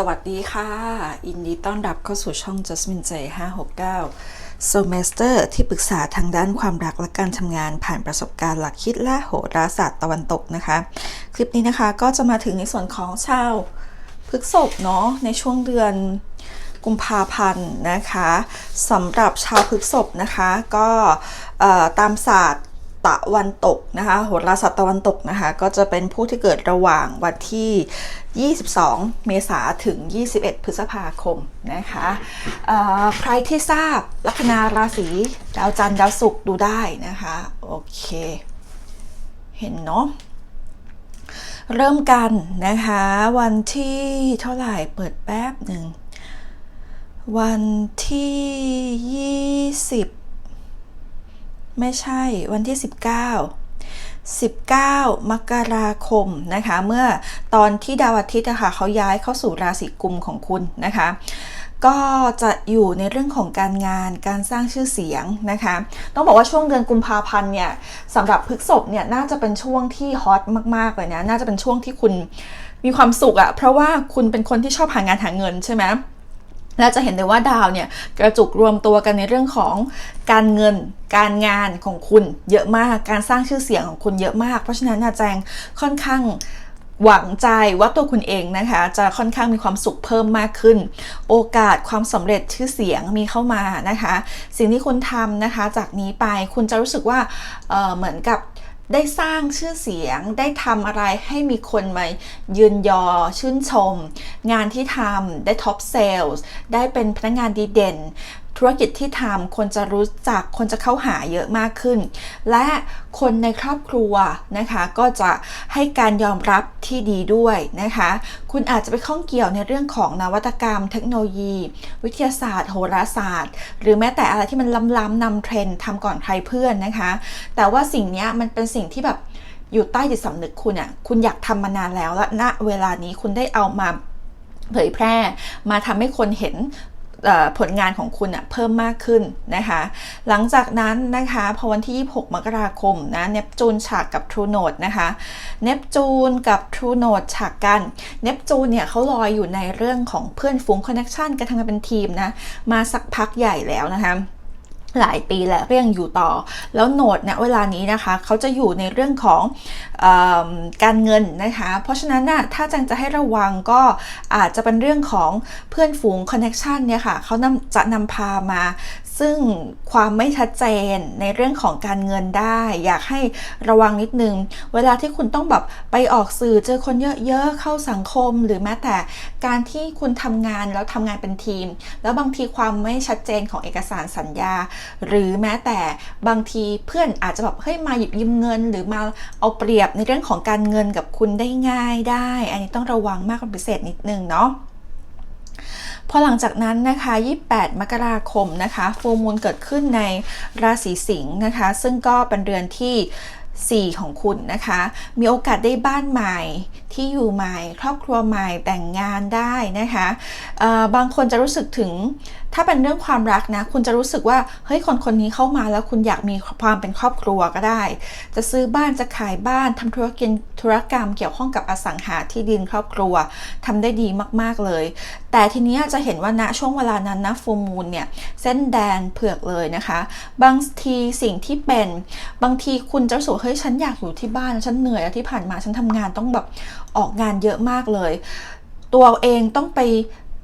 สวัสดีค่ะอินดีต้อนรับเข้าสู่ช่อง Jasmine J 569 s o m e s t e r ที่ปรึกษาทางด้านความรักและการทำงานผ่านประสบการณ์หลักคิดและโหราศาสตร์ตะวันตกนะคะ คลิปนี้นะคะก็จะมาถึงในส่วนของชาวพฤกษภเนาะในช่วงเดือนกุมภาพันธ์นะคะสำหรับชาวพฤกษภนะคะก็ตามศาสตร์ ตะวันตกนะคะโหราศาสตร์ตะวันตกนะคะก็จะเป็นผู้ที่เกิดระหว่างวันที่ 22 เมษาถึง 21 พฤษภาคมนะคะใครที่ทราบลัคนาราศีดาวจันทร์ดาวศุกร์ดูได้นะคะโอเค เห็นเนาะเริ่มกันนะคะวันที่เท่าไหร่เปิดแป๊บหนึ่ง วันที่ 20 ไม่ใช่วันที่ 19 19 มกราคมนะคะ เมื่อตอนที่ดาวอาทิตย์นะคะเขาย้ายเข้าสู่ราศีกุมของคุณนะคะ ก็จะอยู่ในเรื่องของการงานการสร้างชื่อเสียงนะคะ ต้องบอกว่าช่วงเดือนกุมภาพันธ์เนี่ยสำหรับพฤกษภเนี่ยน่าจะเป็นช่วงที่ฮอตมากๆเลยนะ น่าจะเป็นช่วงที่คุณมีความสุขอะเพราะว่าคุณเป็นคนที่ชอบหางานหาเงินใช่ไหม และจะเห็นได้ว่าดาวเนี่ยกระจุกรวมตัวกันในเรื่องของการเงิน การงานของคุณเยอะมาก การสร้างชื่อเสียงของคุณเยอะมาก เพราะฉะนั้นอาแจงค่อนข้างหวังใจว่าตัวคุณเองนะคะ จะค่อนข้างมีความสุขเพิ่มมากขึ้น โอกาสความสำเร็จชื่อเสียงมีเข้ามานะคะ สิ่งที่คุณทำนะคะ จากนี้ไปคุณจะรู้สึกว่าเเหมือนกับ ได้สร้างชื่อเสียงได้ทำอะไรให้มีคนมายืนยอชื่นชม งานที่ทำได้ท็อปเซลส์ได้เป็นพนักงานดีเด่น ธุรกิจที่ทำคนจะรู้จักคนจะเข้าหาเยอะมากขึ้น และคนในครอบครัวนะคะก็จะให้การยอมรับที่ดีด้วยนะคะ คุณอาจจะไปข้องเกี่ยวในเรื่องของนวัตกรรม เทคโนโลยี วิทยาศาสตร์ โหราศาสตร์ หรือแม้แต่อะไรที่มันล้ำๆนำเทรนด์ทำก่อนใครเพื่อนนะคะ แต่ว่าสิ่งนี้มันเป็นสิ่งที่แบบอยู่ใต้จิตสำนึกคุณอะคุณอยากทำมานานแล้วและณเวลานี้คุณได้เอามาเผยแพร่มาทำให้คนเห็น ผลงานของคุณเพิ่มมากขึ้นนะคะ หลังจากนั้นนะคะพอวันที่ 26 มกราคมนะเนปจูนฉากกับทรูโนดนะคะเนปจูนกับทรูโนดฉากกันเนปจูนเนี่ยเขาลอยอยู่ในเรื่องของเพื่อนฝูงคอนเนคชันกันทำงานเป็นทีมนะมาสักพักใหญ่แล้วนะคะ หลายปีแล้วก็ยังอยู่ต่อ แล้วโนดเนี่ยเวลานี้นะคะเขาจะอยู่ในเรื่องของอการเงินนะคะ เพราะฉะนั้นน่ะถ้าจังจะให้ระวังก็อาจจะเป็นเรื่องของเพื่อนฝูงคอนเน็ชันเนี่ยค่ะเขานำจะนำพามา ซึ่งความไม่ชัดเจนในเรื่องของการเงินได้ อยากให้ระวังนิดนึง เวลาที่คุณต้องแบบไปออกสื่อเจอคนเยอะๆเข้าสังคม หรือแม้แต่การที่คุณทำงานแล้วทำงานเป็นทีม แล้วบางทีความไม่ชัดเจนของเอกสารสัญญา หรือแม้แต่บางทีเพื่อนอาจจะแบบเฮ้ยมาหยิบยืมเงิน หรือมาเอาเปรียบในเรื่องของการเงินกับคุณได้ง่ายได้ อันนี้ต้องระวังมากเป็นพิเศษนิดนึงเนาะ พอหลังจากนั้นนะคะ 28 มกราคมนะคะฟูมูลเกิดขึ้นในราศีสิงห์นะคะ ซึ่งก็เป็นเดือนที่ 4 ของคุณนะคะ มีโอกาสได้บ้านใหม่ ที่อยู่ใหม่ ครอบครัวใหม่แต่งงานได้นะคะบางคนจะรู้สึกถึงถ้าเป็นเรื่องความรักนะ คุณจะรู้สึกว่าเฮ้ยคนคนนี้เข้ามาแล้วคุณอยากมีความเป็นครอบครัวก็ได้ จะซื้อบ้านจะขายบ้านทำธุรกิจธุรกรรมเกี่ยวข้องกับอสังหาที่ดินครอบครัวทำได้ดีมาก ๆเลย แต่ทีนี้จะเห็นว่าณช่วงเวลานั้นนะฟูมูลเนี่ยเส้นแดงเผือกเลยนะคะ บางทีสิ่งที่เป็นบางทีคุณจะรู้สึกเฮ้ยฉันอยากอยู่ที่บ้านฉันเหนื่อยแล้วที่ผ่านมาฉันทำงานต้องแบบ ออกงานเยอะมากเลย ตัวเองต้องไป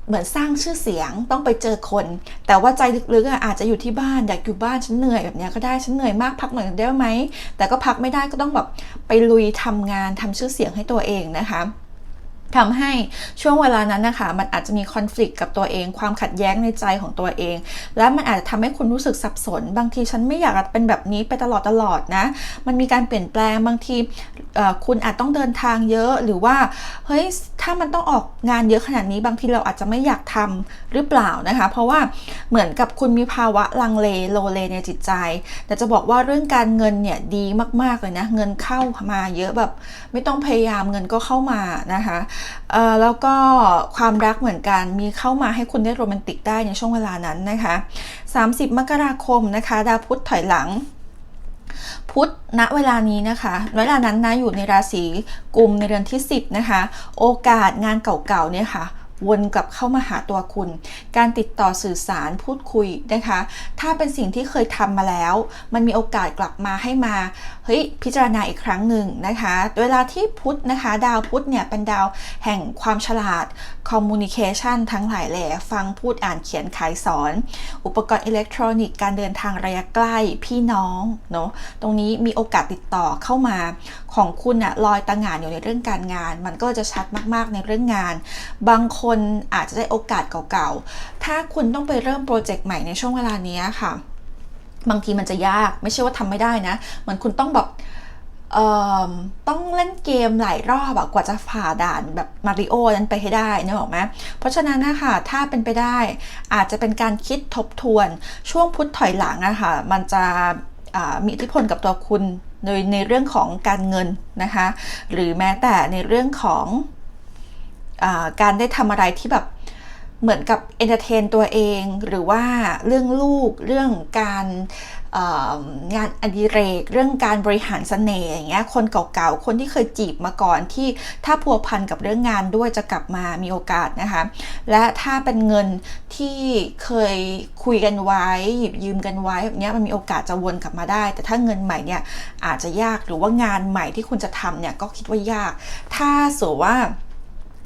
เหมือนสร้างชื่อเสียงต้องไปเจอคน แต่ว่าใจลึกๆอาจจะอยู่ที่บ้านอยากอยู่บ้านฉันเหนื่อยแบบนี้ก็ได้ฉันเหนื่อยมากพักหน่อยได้ไหมแต่ก็พักไม่ได้ก็ต้องแบบไปลุยทำงานทำชื่อเสียงให้ตัวเองนะคะ ทำให้ช่วงเวลานั้นนะคะ มันอาจจะมีคอน FLICT กับตัวเอง ความขัดแย้งในใจของตัวเอง และมันอาจจะทำให้คุณรู้สึกสับสน บางทีฉันไม่อยากเป็นแบบนี้ไปตลอดตลอดนะ มันมีการเปลี่ยนแปลงบางทีคุณอาจต้องเดินทางเยอะหรือว่าเฮ้ยถ้ามันต้องออกงานเยอะขนาดนี้บางทีเราอาจจะไม่อยากทำหรือเปล่านะคะ เพราะว่าเหมือนกับคุณมีภาวะลังเลโลเลในจิตใจ แต่จะบอกว่าเรื่องการเงินเนี่ยดีมากๆเลยนะเงินเข้ามาเยอะแบบไม่ต้องพยายามเงินก็เข้ามานะคะแล้วก็ความรักเหมือนกันมีเข้ามาให้คุณได้โรแมนติกได้ในช่วงเวลานั้นนะคะ 30 มกราคมนะคะดาวพุธถอยหลังพุธณเวลานี้นะคะ เวลานั้นนะอยู่ในราศีกุมในเดือนที่ 10 นะคะ โอกาสงานเก่าๆเนี่ยค่ะวนกลับเข้ามาหาตัวคุณ การติดต่อสื่อสารพูดคุยนะคะ ถ้าเป็นสิ่งที่เคยทำมาแล้ว มันมีโอกาสกลับมาให้มาเฮ้ยพิจารณาอีกครั้งหนึ่งนะคะ เวลาที่พุธนะคะ ดาวพุธเนี่ยเป็นดาวแห่งความฉลาด communication ทั้งหลายแหล่ฟังพูดอ่านเขียนขายสอน อุปกรณ์อิเล็กทรอนิกส์การเดินทางระยะใกล้พี่น้องเนาะตรงนี้มีโอกาสติดต่อเข้ามาของคุณอะลอยตางานอยู่ในเรื่องการงาน มันก็จะชัดมากๆในเรื่องงาน บางคนอาจจะได้โอกาสเก่าๆ ถ้าคุณต้องไปเริ่มโปรเจกต์ใหม่ในช่วงเวลานี้ค่ะ บางทีมันจะยากไม่ใช่ว่าทำไม่ได้นะ เหมือนคุณต้องแบบต้องเล่นเกมหลายรอบอะกว่าจะผ่าด่านแบบมาริโอนั้นไปให้ได้นึกออกไหมเพราะฉะนั้นนะคะถ้าเป็นไปได้ อาจจะเป็นการคิดทบทวนช่วงพุทธถอยหลังอะคะ่ะมันจะมีอิทธิพลกับตัวคุณโดยในเรื่องของการเงินนะคะ หรือแม้แต่ในเรื่องของอการได้ทำอะไรที่แบบ เหมือนกับเอนเตอร์เทนตัวเอง หรือว่าเรื่องลูกเรื่องการงานอดิเรก เรื่องการบริหารสเสน่ห์อย่างเงี้ยคนเก่าๆ คนที่เคยจีบมาก่อนที่ถ้าพัวพันกับเรื่องงานด้วยจะกลับมามีโอกาสนะคะ และถ้าเป็นเงินที่เคยคุยกันไว้ หยิบยืมกันไว้แบบนี้มันมีโอกาสจะวนกลับมาได้ แต่ถ้าเงินใหม่เนี่ยอาจจะยากหรือว่างานใหม่ที่คุณจะทำเนี่ยก็คิดว่ายาก ถ้าสมมติว่า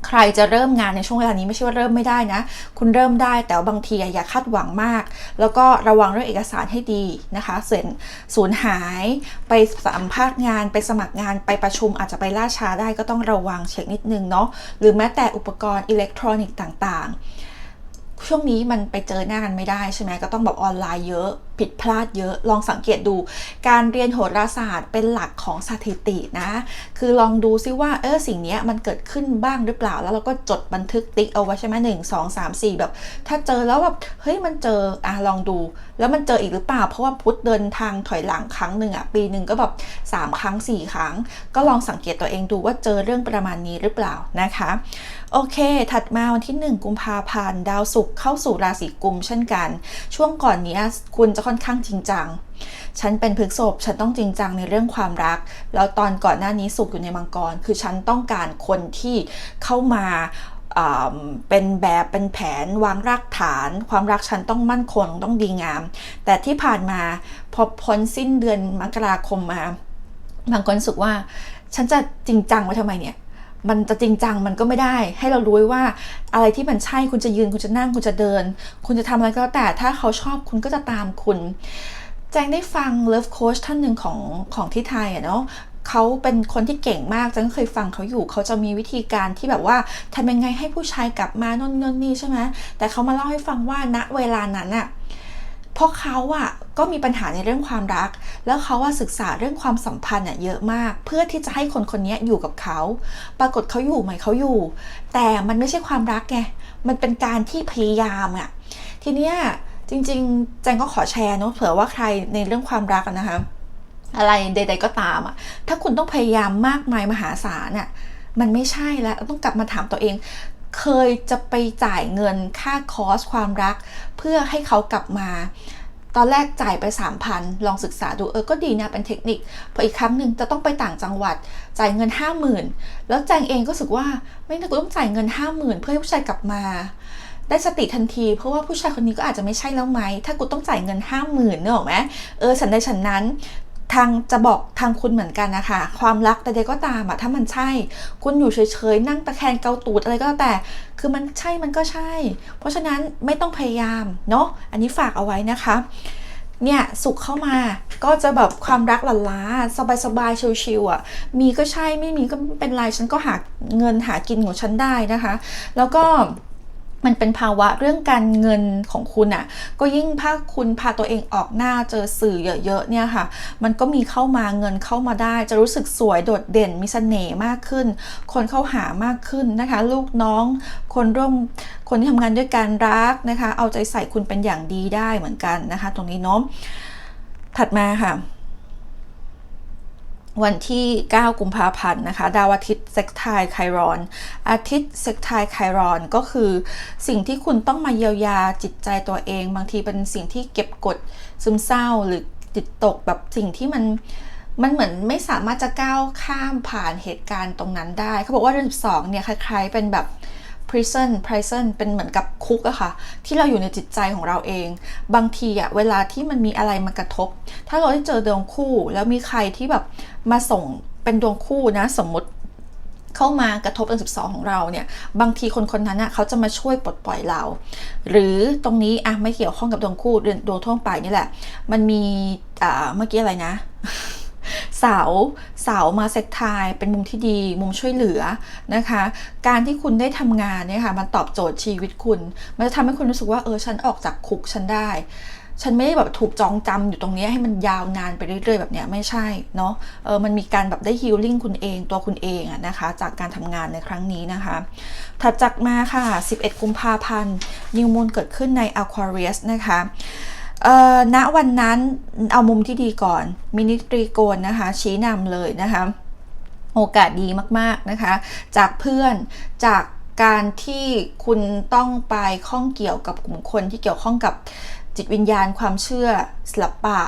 ใครจะเริ่มงานในช่วงเวลานี้ไม่ใช่ว่าเริ่มไม่ได้นะ คุณเริ่มได้แต่บางทีอย่าคาดหวังมาก แล้วก็ระวังเรื่องเอกสารให้ดีนะคะเส่วนสูญหายไปสัมภาษณ์งานไปสมัครงานไปประชุมอาจจะไปล่าช้าได้ก็ต้องระวังเช็คนิดนึงเนาะหรือแม้แต่อุปกรณ์อิเล็กทรอนิกส์ต่างๆ ช่วงนี้มันไปเจอหน้ากันไม่ได้ใช่ไหมก็ต้องแบบออนไลน์เยอะผิดพลาดเยอะ ลองสังเกตดู การเรียนโหราศาสตร์เป็นหลักของสถิตินะ คือลองดูซิว่าเออสิ่งนี้มันเกิดขึ้นบ้างหรือเปล่า แล้วเราก็จดบันทึกติ๊กเอาไว้ใช่ไหมหนึ่งสองสามสี่แบบ ถ้าเจอแล้วแบบเฮ้ยมันเจออะลองดู แล้วมันเจออีกหรือเปล่า เพราะว่าพุธเดินทางถอยหลังครั้งหนึ่งอะปีหนึ่งก็แบบ3ครั้ง4ครั้ง ก็ลองสังเกตตัวเองดูว่าเจอเรื่องประมาณนี้หรือเปล่านะคะโอเค ถัดมาวันที่ 1 กุมภาพันธ์ดาวศุกร์เข้าสู่ราศีกุมเช่นกัน ช่วงก่อนนี้คุณจะค่อนข้างจริงจัง ฉันเป็นพฤกษภฉันต้องจริงจังในเรื่องความรัก แล้วตอนก่อนหน้านี้สุกอยู่ในมังกร คือฉันต้องการคนที่เข้ามาเป็นแบบเป็นแผนวางรากฐาน ความรักฉันต้องมั่นคงต้องดีงาม แต่ที่ผ่านมาพอพ้นสิ้นเดือนมกราคมมาบางคนสึกว่า ฉันจะจริงจังไว้ทำไมเนี่ย มันจะจริงจังมันก็ไม่ได้ ให้เรารู้ว่าอะไรที่มันใช่คุณจะยืนคุณจะนั่งคุณจะเดิน คุณจะทำอะไรก็แต่ถ้าเขาชอบคุณก็จะตามคุณ แจงได้ฟังเลิฟโค้ชท่านหนึ่งของของที่ไทยอะเนาะเขาเป็นคนที่เก่งมากจังเคยฟังเขาอยู่ เขาจะมีวิธีการที่แบบว่าทำยังไงให้ผู้ชายกลับมาน่นนนนี่ใช่ไหมแต่เขามาเล่าให้ฟังว่าณเวลานั้นอะ เพราะเขาอะก็มีปัญหาในเรื่องความรัก แล้วเขาว่าศึกษาเรื่องความสัมพันธ์อะเยอะมาก เพื่อที่จะให้คนคนนี้อยู่กับเขา ปรากฏเขาอยู่ไหมเขาอยู่ แต่มันไม่ใช่ความรักไง มันเป็นการที่พยายามอะทีเนี้ยจริงๆแจงก็ขอแชร์เนาะเผื่อว่าใครในเรื่องความรักนะคะอะไรใด ๆก็ตามอะถ้าคุณต้องพยายามมากมายมหาศาลอะมันไม่ใช่แล้วต้องกลับมาถามตัวเอง เคยจะไปจ่ายเงินค่าคอร์สความรัก เพื่อให้เขากลับมา ตอนแรกจ่ายไป 3,000 ลองศึกษาดูเออก็ดีนะเป็นเทคนิค พออีกครั้งหนึ่งจะต้องไปต่างจังหวัดจ่ายเงิน 50,000 แล้วแจงเองก็รู้สึกว่าไม่น่ากูต้องจ่ายเงิน 50,000 เพื่อให้ผู้ชายกลับมาได้สติทันทีเพราะว่าผู้ชายคนนี้ก็อาจจะไม่ใช่แล้วไหม ถ้ากูต้องจ่ายเงิน50,000เนอะไหมเออฉันใดฉันนั้น ทางจะบอกทางคุณเหมือนกันนะคะ ความรักแต่ใดก็ตามอะถ้ามันใช่ คุณอยู่เฉยๆ นั่งตะแคงเกาตูดอะไรก็แต่ คือมันใช่มันก็ใช่ เพราะฉะนั้นไม่ต้องพยายามเนาะอันนี้ฝากเอาไว้นะคะ เนี่ยสุขเข้ามาก็จะแบบความรักหลั่นล้าสบายๆชิวๆอะมีก็ใช่ไม่มีก็เป็นไรฉันก็หาเงินหากินของฉันได้นะคะ แล้วก็ มันเป็นภาวะเรื่องการเงินของคุณอะ่ะ ก็ยิ่งถ้าคุณพาตัวเองออกหน้าเจอสื่อเยอะๆเนี่ยค่ะ มันก็มีเข้ามาเงินเข้ามาได้ จะรู้สึกสวยโดดเด่นมีเสน่ห์มากขึ้น คนเข้าหามากขึ้นนะคะ ลูกน้อง คนร่วมคนที่ทำงานด้วยการรักนะคะ เอาใจใส่คุณเป็นอย่างดีได้เหมือนกันนะคะ ตรงนี้เนาะถัดมาค่ะ วันที่ 9 กุมภาพันธ์นะคะ ดาวอาทิตย์เซกไทไครอน อาทิตย์เซกไทไครอนก็คือสิ่งที่คุณต้องมาเยียวยาจิตใจตัวเอง บางทีเป็นสิ่งที่เก็บกดซึมเศร้าหรือจิตตกแบบสิ่งที่มันมันเหมือนไม่สามารถจะก้าวข้ามผ่านเหตุการณ์ตรงนั้นได้ เขาบอกว่าเดือนสองเนี่ยคล้ายๆเป็นแบบ prison prison เป็นเหมือนกับคุกอะค่ะ ที่เราอยู่ในจิตใจของเราเอง บางทีอะเวลาที่มันมีอะไรมากระทบ ถ้าเราได้เจอดวงคู่ แล้วมีใครที่แบบมาส่งเป็นดวงคู่นะสมมติเข้ามากระทบอัน12ของเราเนี่ย บางทีคนคนนั้นน่ะเขาจะมาช่วยปลดปล่อยเรา หรือตรงนี้อะไม่เกี่ยวข้องกับดวงคู่เดือนดวงทั่วไปนี่แหละ มันมีอ่าเมื่อกี้อะไรนะ เสาเสามาเซ็กทายเป็นมุมที่ดี มุมช่วยเหลือนะคะ การที่คุณได้ทำงานเนี่ยค่ะมันตอบโจทย์ชีวิตคุณ มันจะทำให้คุณรู้สึกว่าเออฉันออกจากคุกฉันได้ ฉันไม่ได้แบบถูกจองจำอยู่ตรงนี้ให้มันยาวนานไปเรื่อยๆแบบเนี้ยไม่ใช่เนาะเออมันมีการแบบได้ฮีลลิ่งคุณเองตัวคุณเองอะนะคะ จากการทำงานในครั้งนี้นะคะ ถัดจากมาค่ะ 11 กุมภาพันธ์นิวมูนเกิดขึ้นใน Aquarius นะคะ ณวันนั้นเอามุมที่ดีก่อน มินิตรีโกนนะคะ ชี้นำเลยนะคะ โอกาสดีมากๆนะคะ จากเพื่อนจากการที่คุณต้องไปข้องเกี่ยวกับกลุ่มคนที่เกี่ยวข้องกับจิตวิญญาณความเชื่อศิลปะ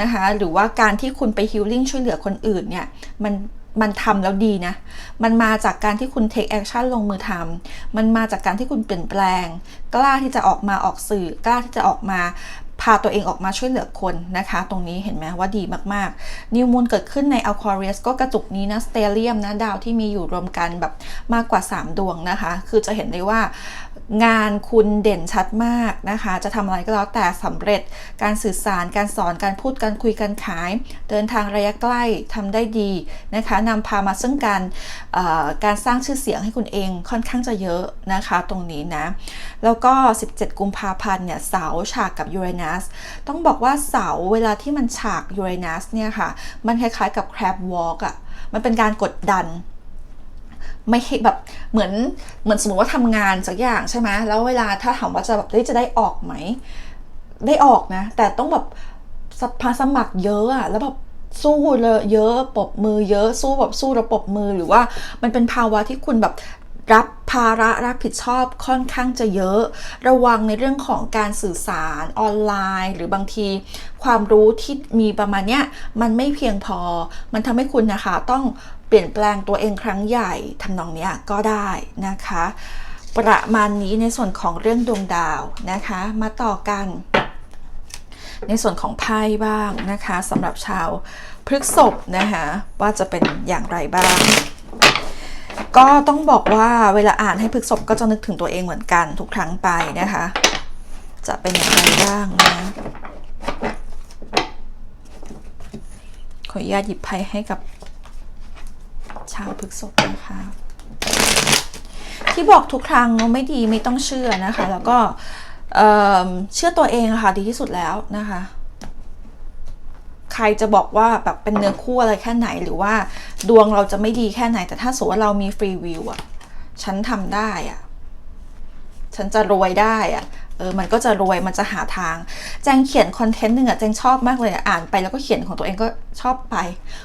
นะคะหรือว่าการที่คุณไปฮิลลิ่งช่วยเหลือคนอื่นเนี่ยมันมันทำแล้วดีนะ มันมาจากการที่คุณ take action ลงมือทำ มันมาจากการที่คุณเปลี่ยนแปลง กล้าที่จะออกมาออกสื่อ กล้าที่จะออกมา พาตัวเองออกมาช่วยเหลือคนนะคะ ตรงนี้เห็นไหมว่าดีมากๆ นิวมูลเกิดขึ้นใน Aquarius ก็กระจุกนี้นะสเตเลียมนะดาวที่มีอยู่รวมกันแบบมากกว่า 3 ดวงนะคะ คือจะเห็นได้ว่า งานคุณเด่นชัดมากนะคะ จะทำอะไรก็แล้วแต่สำเร็จการสื่อสารการสอนการพูดการคุยการขาย เดินทางระยะใกล้ทำได้ดีนะคะนำพามาซึ่งการการสร้างชื่อเสียงให้คุณเองค่อนข้างจะเยอะนะคะตรงนี้นะ แล้วก็ 17 กุมภาพันธ์เนี่ยเสาฉากกับยูเรนัสต้องบอกว่าเสาเวลาที่มันฉากยูเรนัสเนี่ยค่ะ มันคล้ายๆกับ crab walk อะ่ะมันเป็นการกดดัน ไม่ให้แบบเหมือนเหมือนสมมติว่าทำงานสักอย่างใช่ไหมแล้วเวลาถ้าถามว่าจะแบบจะได้ออกไหม ได้ออกนะ แต่ต้องแบบพาสมัครเยอะอะแล้วแบบสู้เลยเยอะปบมือเยอะสู้แบบสู้ระปบมือหรือว่ามันเป็นภาวะที่คุณแบบรับภาระรับผิดชอบค่อนข้างจะเยอะ ระวังในเรื่องของการสื่อสารออนไลน์ หรือบางทีความรู้ที่มีประมาณเนี้ยมันไม่เพียงพอ มันทำให้คุณนะคะต้อง ปลี่ยนแปลงตัวเองครั้งใหญ่ทำนองนี้ก็ได้นะคะ ประมาณนี้ในส่วนของเรื่องดวงดาวนะคะ มาต่อกัน ในส่วนของไพ่บ้างนะคะสำหรับชาวพฤกษภนะคะว่าจะเป็นอย่างไรบ้าง ก็ต้องบอกว่าเวลาอ่านให้พฤกษภก็จะนึกถึงตัวเองเหมือนกันทุกครั้งไปนะคะ จะเป็นอย่างไรบ้างนะขออนุญาตหยิบไพ่ให้กับ ชาวพฤกษภนะคะ ที่บอกทุกครั้งไม่ดีไม่ต้องเชื่อนะคะ แล้วก็เเชื่อตัวเองค่ะดีที่สุดแล้วนะคะใครจะบอกว่าแบบเป็นเนื้อคู่อะไรแค่ไหนหรือว่าดวงเราจะไม่ดีแค่ไหน แต่ถ้าสมมติว่าเรามีฟรีวิวอะฉันทำได้อะฉันจะรวยได้อะ ออมันก็จะรวยมันจะหาทาง แจงเขียนคอนเทนต์หนึ่งอะแจงชอบมากเลยอ่านไปแล้วก็เขียนของตัวเองก็ชอบไป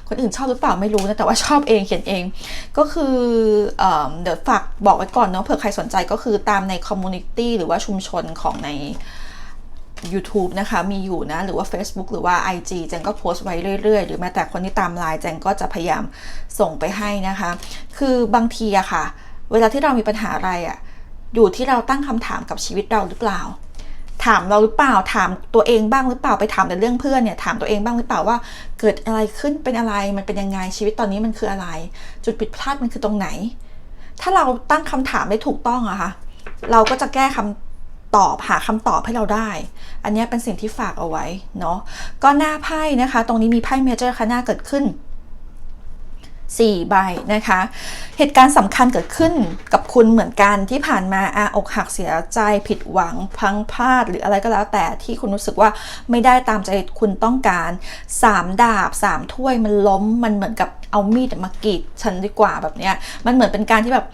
คนอื่นชอบหรือเปล่าไม่รู้นะแต่ว่าชอบเองเขียนเอง ก็คือเอเดี๋ยวฝากบอกไว้ก่อนเนาะเผื่อใครสนใจก็คือตามในคอมมูนิตี้หรือว่าชุมชนของใน YouTube นะคะ มีอยู่นะ หรือว่า Facebook หรือว่า IG แจงก็โพสต์ไว้เรื่อยๆ หรือแม้แต่คนที่ตามไลน์แจงก็จะพยายามส่งไปให้นะคะ คือบางทีอะค่ะ เวลาที่เรามีปัญหาอะไรอะ อยู่ที่เราตั้งคำถามกับชีวิตเราหรือเปล่า ถามเราหรือเปล่าถามตัวเองบ้างหรือเปล่าไปถามแต่เรื่องเพื่อนเนี่ยถามตัวเองบ้างหรือเปล่าว่า เกิดอะไรขึ้นเป็นอะไรมันเป็นยังไงชีวิตตอนนี้มันคืออะไร จุดผิดพลาดมันคือตรงไหน ถ้าเราตั้งคำถามได้ถูกต้องอะค่ะเราก็จะแก้คำตอบหาคำตอบให้เราได้ อันนี้เป็นสิ่งที่ฝากเอาไว้เนาะก็หน้าไพ่นะคะ ตรงนี้มีไพ่เมเจอร์ค่ะหน้าเกิดขึ้น 4 ใบนะคะ เหตุการณ์สำคัญเกิดขึ้นกับคุณเหมือนกันที่ผ่านมาอาอกหักเสียใจผิดหวังพังพลาด หรืออะไรก็แล้วแต่ที่คุณรู้สึกว่าไม่ได้ตามใจคุณต้องการ 3 ดาบ 3 ถ้วยมันล้มมันเหมือนกับเอามีดมากรีดฉันดีกว่าแบบเนี้ยมันเหมือนเป็นการที่แบบ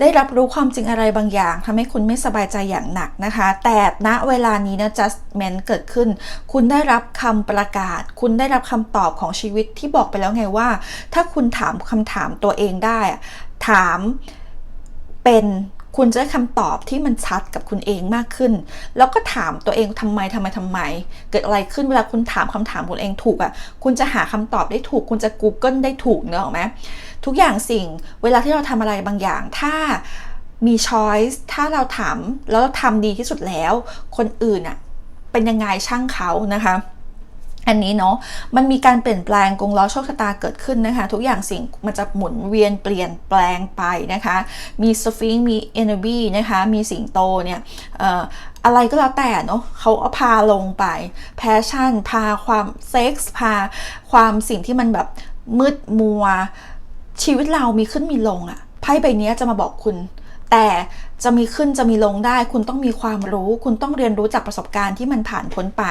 ได้รับรู้ความจริงอะไรบางอย่างทำให้คุณไม่สบายใจอย่างหนักนะคะ แต่ณเวลานี้นะ justment เกิดขึ้น คุณได้รับคำประกาศ คุณได้รับคำตอบของชีวิตที่บอกไปแล้วไงว่า ถ้าคุณถามคำถามตัวเองได้ ถามเป็น คุณจะได้คำตอบที่มันชัดกับคุณเองมากขึ้น แล้วก็ถามตัวเองทำไมทำไมทำไม เกิดอะไรขึ้นเวลาคุณถามคำถามคุณเองถูกอะ่ะ คุณจะหาคำตอบได้ถูก คุณจะ Google ได้ถูกเนอะไหมทุกอย่างสิ่งเวลาที่เราทำอะไรบางอย่างถ้ามีช้อยส์ถ้าเราถามแล้วเราทำดีที่สุดแล้ว คนอื่นอะเป็นยังไงช่างเขานะคะ อันนี้เนาะมันมีการเปลี่ยนแปลงกงล้อโชคชะตาเกิดขึ้นนะคะ ทุกอย่างสิ่งมันจะหมุนเวียนเปลี่ยนแปลงไปนะคะ มีสฟิงมีเอเนอร์บีนะคะมีสิงโตเนี่ยเอ่ออะไรก็แล้วแต่เนาะเขาเอาพาลงไปแพชชั่น พาความเซ็กส์พาความสิ่งที่มันแบบมืดมัว ชีวิตเรามีขึ้นมีลงอะไพ่ใบนี้จะมาบอกคุณแต่จะมีขึ้นจะมีลงได้ คุณต้องมีความรู้ คุณต้องเรียนรู้จากประสบการณ์ที่มันผ่านพ้นไป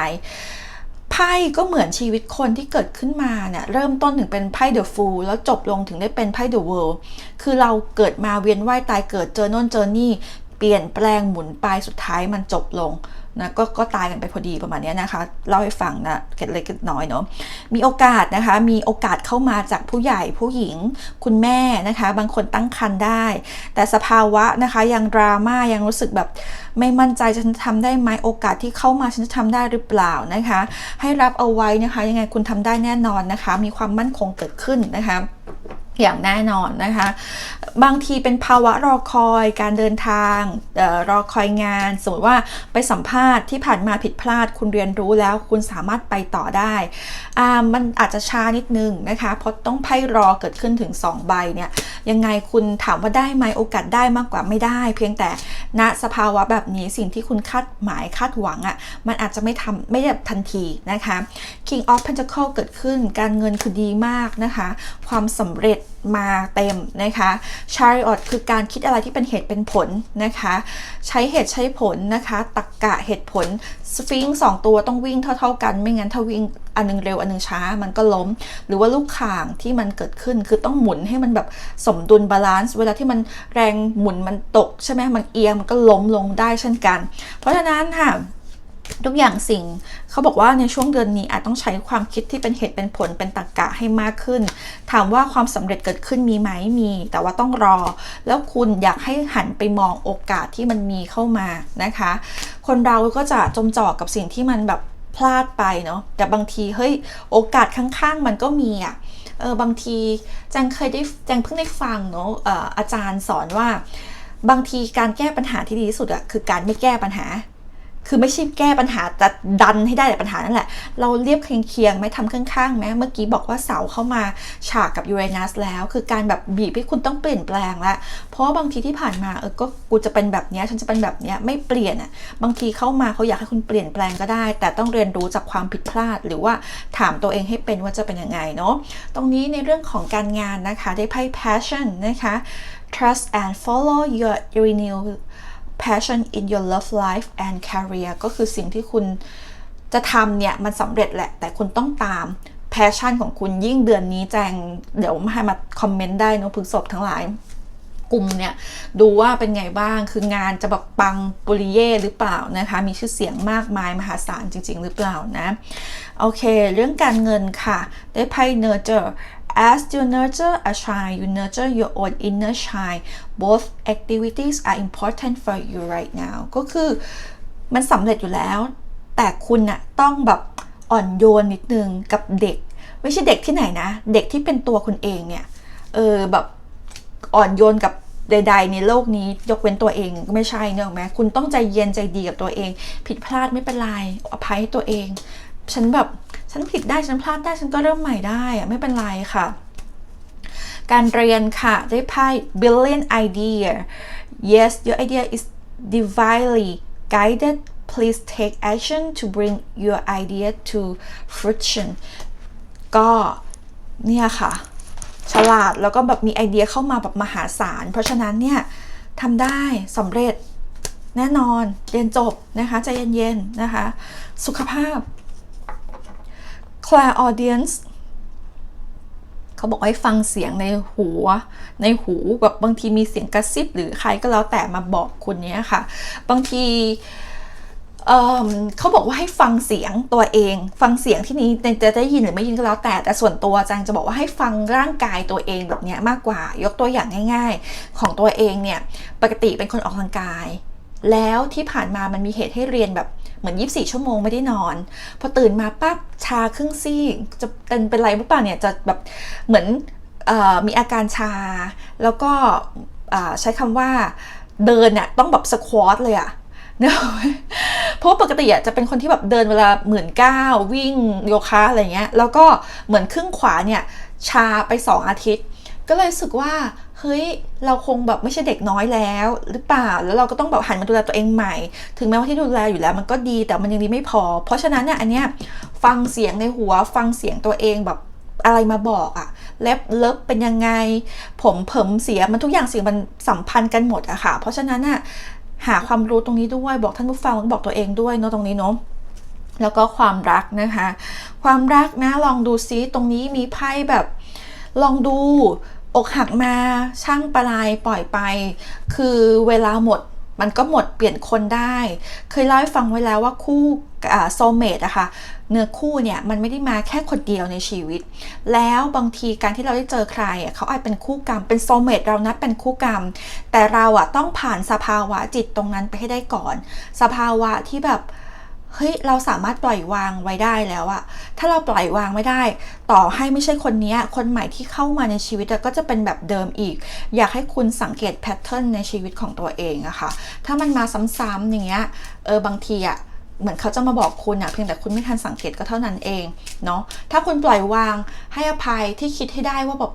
ไพ่ก็เหมือนชีวิตคนที่เกิดขึ้นมาเนี่ยเริ่มต้นถึงเป็นไพ่เดอะฟูลแล้วจบลงถึงได้เป็นไพ่เดอะเวิลด์คือเราเกิดมาเวียนว่ายตายเกิดเจอโน่นเจอนี่ เปลี่ยนแปลงหมุนไปสุดท้ายมันจบลงนะกก็ตายกันไปพอดีประมาณนี้นะคะ เล่าให้ฟังนะเก็ดเล็กเก็ดน้อยเนาะมีโอกาสนะคะ มีโอกาสเข้ามาจากผู้ใหญ่ผู้หญิง คุณแม่นะคะ บางคนตั้งครรภ์ได้ แต่สภาวะนะคะยังดราม่ายังรู้สึกแบบไม่มั่นใจฉันทำได้ไหมโอกาสที่เข้ามาฉันจะทำได้หรือเปล่านะคะ ให้รับเอาไว้นะคะ ยังไงคุณทำได้แน่นอนนะคะ มีความมั่นคงเกิดขึ้นนะคะ อย่างแน่นอนนะคะ บางทีเป็นภาวะรอคอยการเดินทางออรอคอยงาน สมมติว่าไปสัมภาษณ์ที่ผ่านมาผิดพลาด คุณเรียนรู้แล้วคุณสามารถไปต่อได้มันอาจจะช้านิดนึงนะคะเพราะต้องไพ่รอเกิดขึ้นถึง 2 ใบเนี่ยยังไงคุณถามว่าได้ไหมโอกาสได้มากกว่าไม่ได้ เพียงแต่ ณสภาวะแบบนี้สิ่งที่คุณคาดหมายคาดหวังอะ่ะมันอาจจะไม่ทำไม่ได้ทันทีนะคะ King of Pentacle เกิดขึ้นการเงินคือดีมากนะคะ ความสำเร็จมาเต็มนะคะ Chariot คือการคิดอะไรที่เป็นเหตุเป็นผลนะคะ ใช้เหตุใช้ผลนะคะ ตักกะเหตุผลสฟิงสองตัวต้องวิ่งเท่า ๆ กัน ไม่งั้นถ้าวิ่ง อันนึงเร็วอันนึงช้ามันก็ล้ม หรือว่าลูกข่างที่มันเกิดขึ้นคือต้องหมุนให้มันแบบสมดุลบาลานซ์เวลาที่มันแรงหมุนมันตกใช่ไหมมันเอียงมันก็ล้มลงได้เช่นกัน เพราะฉะนั้นค่ะทุกอย่างสิ่งเขาบอกว่าในช่วงเดือนนี้อาจต้องใช้ความคิดที่เป็นเหตุเป็นผลเป็นตรรกกะให้มากขึ้น ถามว่าความสำเร็จเกิดขึ้นมีไหมมี แต่ว่าต้องรอ แล้วคุณอยากให้หันไปมองโอกาสที่มันมีเข้ามานะคะ คนเราก็จะจมจ่อกับสิ่งที่มันแบบ พลาดไปเนาะแต่บางทีเฮ้ยโอกาสข้างๆ มันก็มีอะ่ะเออบางทีจังเคยได้แจงเพิ่งได้ฟังเนาะอาจารย์สอนว่า บางทีการแก้ปัญหาที่ดีที่สุดอะคือการไม่แก้ปัญหา คือไม่ใช่แก้ปัญหาจะดันให้ได้แต่ปัญหานั่นแหละ เราเรียบเคียงๆไหมทำข้างๆไหมเมื่อกี้บอกว่าเสาเข้ามาฉากกับยูเรนัสแล้ว คือการแบบบีบให้คุณต้องเปลี่ยนแปลงล้วเพราะบางทีที่ผ่านมาเออก็กูจะเป็นแบบนี้ฉันจะเป็นแบบนี้ไม่เปลี่ยนอะบางทีเข้ามาเขาอยากให้คุณเปลี่ยนแปลงก็ได้ แต่ต้องเรียนรู้จากความผิดพลาด หรือว่าถามตัวเองให้เป็นว่าจะเป็นยังไงเนาะตรงนี้ในเรื่องของการงานนะคะได้ไพ่ passion นะคะ trust and follow your renewal passion in your love life and career ก็คือสิ่งที่คุณจะทำเนี่ย มันสำเร็จแหละ แต่คุณต้องตาม passion ของคุณยิ่งเดือนนี้แจง เดี๋ยวมาให้มาคอมเมนต์ได้นะพึกศพทั้งหลาย กลุ่มเนี่ยดูว่าเป็นไงบ้างคืองานจะแบบปังปุริเย่หรือเปล่านะคะมีชื่อเสียงมากมายมหาศาลจริง ๆ หรือเปล่านะโอเค เรื่องการเงินค่ะ ได้ไพ่ nurture As you nurture a child, you nurture your own inner child. Both activities are important for you right now. ก็คือมันสำเร็จอยู่แล้ว แต่คุณน่ะต้องแบบอ่อนโยนนิดนึงกับเด็ก ไม่ใช่เด็กที่ไหนนะ เด็กที่เป็นตัวคุณเองเนี่ยเออแบบ อ่อนโยนกับใดๆในโลกนี้ยกเว้นตัวเองก็ไม่ใช่เนอะไหมคุณต้องใจเย็นใจดีกับตัวเอง ผิดพลาดไม่เป็นไรอภัยให้ตัวเอง ฉันแบบฉันผิดได้ฉันพลาดได้ฉันก็เริ่มใหม่ได้อะไม่เป็นไรค่ะ การเรียนค่ะได้ไพ่ brilliant idea yes your idea is divinely guided please take action to bring your idea to fruition ก็เนี่ยค่ะ ฉลาดแล้วก็แบบมีไอเดียเข้ามาแบบมหาศาล เพราะฉะนั้นเนี่ยทำได้สำเร็จแน่นอน เรียนจบนะคะใจเย็นๆนะคะ สุขภาพ Clair Audience เขาบอกให้ฟังเสียงในหูในหูแบบบางทีมีเสียงกระซิบหรือใครก็แล้วแต่มาบอกคุณเนี้ยค่ะ บางที เเขาบอกว่าให้ฟังเสียงตัวเอง ฟังเสียงที่นี้จะได้ยินหรือไม่ยินก็แล้วแต่ แต่ส่วนตัวจังจะบอกว่าให้ฟังร่างกายตัวเองแบบนี้มากกว่ายกตัวอย่างง่าย ๆ ของตัวเองเนี่ยปกติเป็นคนออกกำลังกาย แล้วที่ผ่านมามันมีเหตุให้เรียนแบบเหมือน 24 ชั่วโมงไม่ได้นอน พอตื่นมาปั๊บชาครึ่งซี่จะเป็นเป็นไรหรือเปล่าเนี่ยจะแบบเหมือนอมีอาการชา แล้วก็ใช้คำว่าเดินเนี่ยต้องแบบสควอตเลยอะ เนะเพราะปกติอะจะเป็นคนที่แบบเดินเวลาหมื่นเก้าวิ่งโยคะอะไรเงี้ย แล้วก็เหมือนครึ่งขวาเนี่ยชาไปสองอาทิตย์ ก็เลยรู้สึกว่าเฮ้ยเราคงแบบไม่ใช่เด็กน้อยแล้ว หรือเปล่าแล้วเราก็ต้องแบบหันมาดูแลตัวเองใหม่ ถึงแม้ว่าที่ดูแลอยู่แล้วมันก็ดีแต่มันยังดีไม่พอ เพราะฉะนั้นเนี่ยอันเนี้ยฟังเสียงในหัวฟังเสียงตัวเองแบบอะไรมาบอกอะเล็บเลิฟเป็นยังไง ผมเผิมเสียมันทุกอย่างเสียงมันสัมพันธ์กันหมดอะค่ะ เพราะฉะนั้นอะ หาความรู้ตรงนี้ด้วยบอกท่านผู้ฟังบอกตัวเองด้วยเนาะตรงนี้เนาะแล้วก็ความรักนะคะ ความรักนะลองดูซิตรงนี้มีไพ่แบบลองดูอกหักมาช่างปลายปล่อยไป คือเวลาหมด มันก็หมดเปลี่ยนคนได้ เคยเล่าให้ฟังไว้แล้วว่าคู่โซเมตอะค่ะเนื้อคู่เนี่ยมันไม่ได้มาแค่คนเดียวในชีวิต แล้วบางทีการที่เราได้เจอใครเขาอาจเป็นคู่กรรม เป็นโซเมตเรานัดเป็นคู่กรรม แต่เราอะต้องผ่านสภาวะจิตตรงนั้นไปให้ได้ก่อน สภาวะที่แบบ เฮ้ยเราสามารถปล่อยวางไว้ได้แล้วอะถ้าเราปล่อยวางไม่ได้ ต่อให้ไม่ใช่คนนี้คนใหม่ที่เข้ามาในชีวิตก็จะเป็นแบบเดิมอีก อยากให้คุณสังเกตแพทเทิร์นในชีวิตของตัวเองอะค่ะถ้ามันมาซ้ำๆอย่างเงี้ยเออบางทีอะเหมือนเขาจะมาบอกคุณอะเพียงแต่คุณไม่ทันสังเกตก็เท่านั้นเองเนาะถ้าคุณปล่อยวางให้อภัยที่คิดให้ได้ว่าแบบ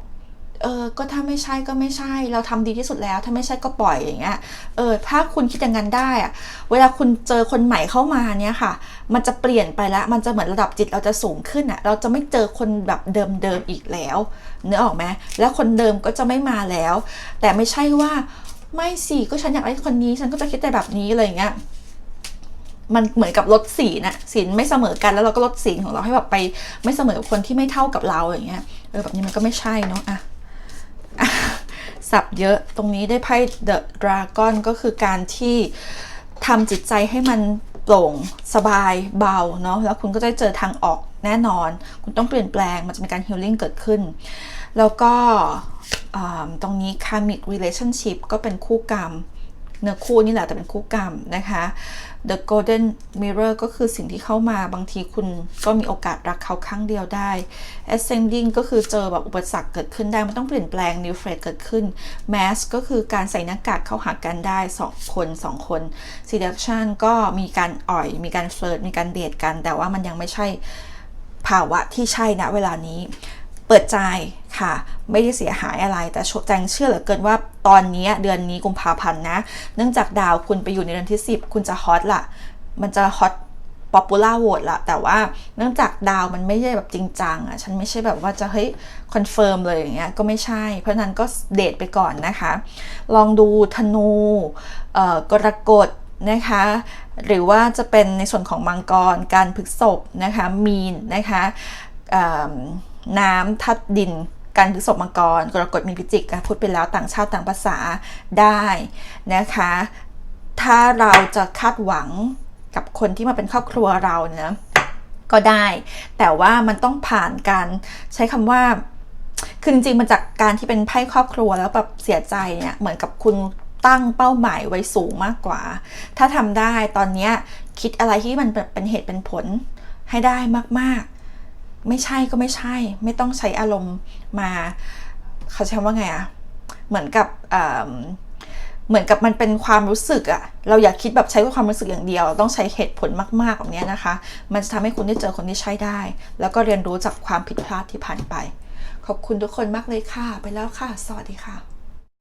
เออก็ถ้าไม่ใช่ก็ไม่ใช่ เราทำดีที่สุดแล้ว ถ้าไม่ใช่ก็ปล่อยอย่างเงี้ย เออ ถ้าคุณคิดอย่างนั้นได้อะเวลาคุณเจอคนใหม่เข้ามาเนี่ยค่ะ มันจะเปลี่ยนไปแล้วมันจะเหมือนระดับจิตเราจะสูงขึ้นอะเราจะไม่เจอคนแบบเดิมๆอีกแล้วเนื้อออกไหมแล้วคนเดิมก็จะไม่มาแล้ว แต่ไม่ใช่ว่าไม่สิก็ฉันอยากได้คนนี้ ฉันก็จะคิดแต่แบบนี้อะไรอย่างเงี้ยมันเหมือนกับลดสีน่ะสีไม่เสมอกันแล้วเราก็ลดสีของเราให้แบบไปไม่เสมอกับคนที่ไม่เท่ากับเราอย่างเงี้ยเออแบบนี้มันก็ไม่ใช่เนาะอะ สับเยอะตรงนี้ได้ไพ่ The Dragon ก็คือการที่ทำจิตใจให้มันโปร่งสบายเบาเนาะแล้วคุณก็จะเจอทางออกแน่นอน คุณต้องเปลี่ยนแปลงมันจะมีการ healing เกิดขึ้น แล้วก็ตรงนี้ karmic relationship ก็เป็นคู่กรรม เนื้อคู่นี่แหละแต่เป็นคู่กรรมนะคะ The Golden Mirror ก็คือสิ่งที่เข้ามาบางทีคุณก็มีโอกาสรักเขาครั้งเดียวได้ Ascending ก็คือเจอแบบอุปสรรคเกิดขึ้นได้ มันต้องเปลี่ยนแปลง New Phase เกิดขึ้น Mask ก็คือการใส่หน้ากากเข้าหากันได้ 2 คน 2 คน Seduction ก็มีการอ่อย มีการเฟลิร์ตมีการเดทกัน แต่ว่ามันยังไม่ใช่ภาวะที่ใช่ณเวลานี้ เปิดใจ ค่ะ ไม่ได้เสียหายอะไร แต่แจงเชื่อเหลือเกินว่าตอนนี้เดือนนี้กุมภาพันธ์นะ เนื่องจากดาวคุณไปอยู่ในเดือนที่ 10 คุณจะฮอตละมันจะฮอตป๊อปปูล่าโหวตละแต่ว่าเนื่องจากดาวมันไม่ใช่แบบจริงจังอะฉันไม่ใช่แบบว่าจะเฮ้ยคอนเฟิร์มเลยอย่างเงี้ยก็ไม่ใช่ เพราะนั้นก็เดทไปก่อนนะคะ ลองดูธนูเอ่อกรกฎนะคะ หรือว่าจะเป็นในส่วนของมังกร การพฤกษบนะคะ มีนนะคะน้ำทัดดิน การพฤษบมังกรกรกฎมีพิจิกพูดไปแล้วต่างชาติต่างภาษาได้นะคะ ถ้าเราจะคาดหวังกับคนที่มาเป็นครอบครัวเราเนี่ยก็ได้ แต่ว่ามันต้องผ่านการใช้คำว่าคือจริงๆมันจากการที่เป็นไพ่ครอบครัวแล้วแบบเสียใจเนี่ยเหมือนกับคุณตั้งเป้าหมายไว้สูงมากกว่า ถ้าทำได้ตอนนี้คิดอะไรที่มันเป็นเหตุเป็นผลให้ได้มากๆ ไม่ใช่ก็ไม่ใช่ ไม่ต้องใช้อารมณ์มาเขาใช้คำว่าไงอะเหมือนกับเหมือนกับมันเป็นความรู้สึกอะเราอยากคิดแบบใช้ความรู้สึกอย่างเดียว ต้องใช้เหตุผลมากๆแบบเนี้ยนะคะ มันจะทำให้คุณได้เจอคนที่ใช่ได้ แล้วก็เรียนรู้จากความผิดพลาดที่ผ่านไป ขอบคุณทุกคนมากเลยค่ะ ไปแล้วค่ะ สวัสดีค่ะ